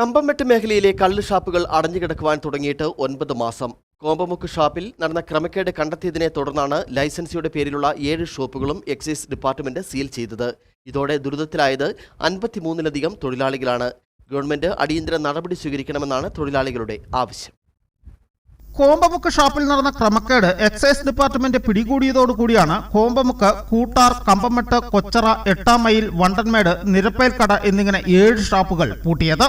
കമ്പംമെട്ട് മേഖലയിലെ കള്ള് ഷാപ്പുകൾ അടഞ്ഞുകിടക്കുവാൻ തുടങ്ങിയിട്ട് ഒൻപത് മാസം. കോമ്പമുക്ക് ഷാപ്പിൽ നടന്ന ക്രമക്കേട് കണ്ടെത്തിയതിനെ തുടർന്നാണ് ലൈസൻസിയുടെ പേരിലുള്ള ഏഴ് ഷോപ്പുകളും എക്സൈസ് ഡിപ്പാർട്ട്മെന്റ് സീൽ ചെയ്തത്. ഇതോടെ ദുരിതത്തിലായത് അൻപത്തിമൂന്നിലധികം തൊഴിലാളികളാണ്. ഗവൺമെന്റ് അടിയന്തര നടപടി സ്വീകരിക്കണമെന്നാണ് തൊഴിലാളികളുടെ ആവശ്യം. കോമ്പമുക്ക് ഷാപ്പിൽ നടന്ന ക്രമക്കേട് എക്സൈസ് ഡിപ്പാർട്ട്മെന്റ് പിടികൂടിയതോടുകൂടിയാണ് കോമ്പമുക്ക് കൂട്ടാർ കമ്പമെട്ട് കൊച്ചറ എട്ടാം മൈൽ വണ്ടൻമേട് നിരപ്പേൽക്കട എന്നിങ്ങനെ ഏഴ് ഷാപ്പുകൾ പൂട്ടിയത്.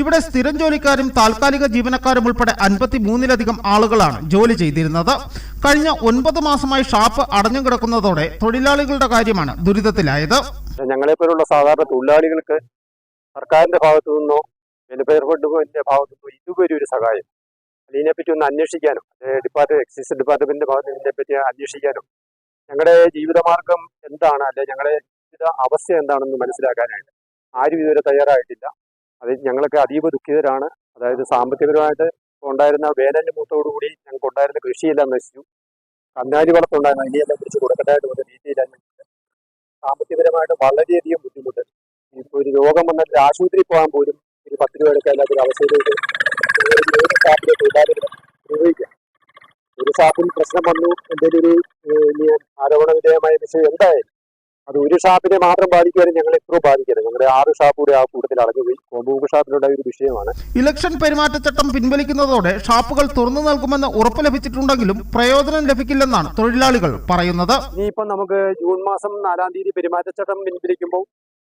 ഇവിടെ സ്ഥിരം ജോലിക്കാരും താൽക്കാലിക ജീവനക്കാരും ഉൾപ്പെടെ അൻപത്തിമൂന്നിലധികം ആളുകളാണ് ജോലി ചെയ്തിരുന്നത്. കഴിഞ്ഞ ഒൻപത് മാസമായി ഷാപ്പ് അടഞ്ഞു കിടക്കുന്നതോടെ തൊഴിലാളികളുടെ കാര്യമാണ് ദുരിതത്തിലായത്. ഞങ്ങളെ പോലുള്ള സാധാരണ തൊഴിലാളികൾക്ക് സർക്കാരിന്റെ ഭാഗത്തു നിന്നോ ഭാഗത്തു നിന്നോ ഇതുവരെ ഒരു സഹായം അതിനെപ്പറ്റി ഒന്ന് അന്വേഷിക്കാനും ഡിപ്പാർട്ട്മെന്റ് എക്സൈസ് ഡിപ്പാർട്ട്മെന്റിന്റെ ഭാഗത്ത് ഇതിനെപ്പറ്റി അന്വേഷിക്കാനും ഞങ്ങളുടെ ജീവിതമാർഗം എന്താണ് അല്ലെ ഞങ്ങളുടെ ജീവിത അവസ്ഥ എന്താണെന്ന് മനസ്സിലാക്കാനായിട്ട് ആരും ഇതുവരെ തയ്യാറായിട്ടില്ല. അത് ഞങ്ങൾക്ക് അതീവ ദുഃഖിതരാണ്. അതായത് സാമ്പത്തികപരമായിട്ട് ഉണ്ടായിരുന്ന വേനലിന്റെ മൂത്തോടുകൂടി ഞങ്ങൾക്ക് ഉണ്ടായിരുന്ന കൃഷിയെല്ലാം നശിച്ചു. കന്നാലി വളർത്തുണ്ടായിരുന്ന അതിനെല്ലാം പിടിച്ച് കൊടുക്കട്ടായിട്ട് വന്ന രീതിയിലാണ് ഞങ്ങൾക്ക് സാമ്പത്തികപരമായിട്ട് വളരെയധികം ബുദ്ധിമുട്ട്. ഇപ്പോൾ ഒരു രോഗം വന്നാൽ ഒരു ആശുപത്രിയിൽ പോകാൻ പോലും ഒരു പത്ത് രൂപ എടുക്കാനുള്ള ഒരു അവസ്ഥയിലേക്ക് ഒരു ഏത് ഷാപ്പിലെ തൊഴിലാളികൾ നിർവഹിക്കാം ഒരു ഷാപ്പിൽ പ്രശ്നം വന്നു. എന്തെങ്കിലും ഒരു ആരോപണ വിധേയമായ വിഷയം എന്തായാലും അത് ഒരു ഷാപ്പിനെ മാത്രം ബാധിക്കാനും ഞങ്ങൾ എത്ര ബാധിക്കരുത്. ഞങ്ങളുടെ ആറ് ഷാപ്പ് കൂടെ ആ കൂട്ടത്തിൽ അടഞ്ഞുപോയി. കോമ്പൂക്ക് ഷാപ്പിലുണ്ടായ ഒരു വിഷയമാണ്. ഇലക്ഷൻ പെരുമാറ്റച്ചട്ടം പിൻവലിക്കുന്നതോടെ ഷാപ്പുകൾ തുറന്നു നൽകുമെന്ന് ഉറപ്പ് ലഭിച്ചിട്ടുണ്ടെങ്കിലും പ്രയോജനം ലഭിക്കില്ലെന്നാണ് തൊഴിലാളികൾ പറയുന്നത്. ഇനിയിപ്പം നമുക്ക് ജൂൺ മാസം നാലാം തീയതി പെരുമാറ്റച്ചട്ടം പിൻവലിക്കുമ്പോൾ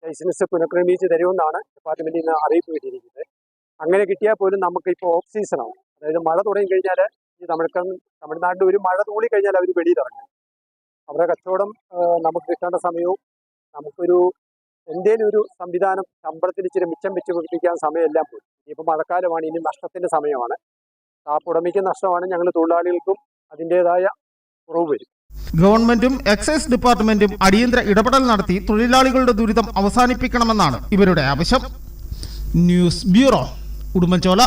ലൈസൻസ് പുനഃക്രമീകരിച്ച് തരുമെന്നാണ് ഡിപ്പാർട്ട്മെന്റിൽ നിന്ന് അറിയിപ്പ് കിട്ടിയിരിക്കുന്നത്. അങ്ങനെ കിട്ടിയാൽ പോലും നമുക്ക് ഇപ്പോൾ ഓഫ് സീസണാണ്. അതായത് മഴ തുടങ്ങി കഴിഞ്ഞാൽ ഈ തമിഴ്ക്കൻ തമിഴ്നാട്ടിൽ ഒരു മഴ തൂളി കഴിഞ്ഞാൽ അവർ വെളിയിലിറങ്ങും. അവരുടെ കച്ചവടം നമുക്ക് കിട്ടേണ്ട സമയവും നമുക്കൊരു എന്തേലും ഒരു സംവിധാനം ശമ്പളത്തിൽ ഇച്ചിരി മിച്ചം വെച്ച് പിടിപ്പിക്കാൻ സമയമെല്ലാം പോയി. ഇനിയിപ്പോൾ മഴക്കാലമാണ് ഇനി നഷ്ടത്തിന്റെ സമയമാണ്. കാപ്പുടമയ്ക്ക് നഷ്ടമാണ് ഞങ്ങൾ തൊഴിലാളികൾക്കും അതിന്റെതായ കുറവ് വരും. ഗവൺമെന്റും എക്സൈസ് ഡിപ്പാർട്ട്മെന്റും അടിയന്തര ഇടപെടൽ നടത്തി തൊഴിലാളികളുടെ ദുരിതം അവസാനിപ്പിക്കണമെന്നാണ് ഇവരുടെ ആവശ്യം. News bureau Udumbanchola.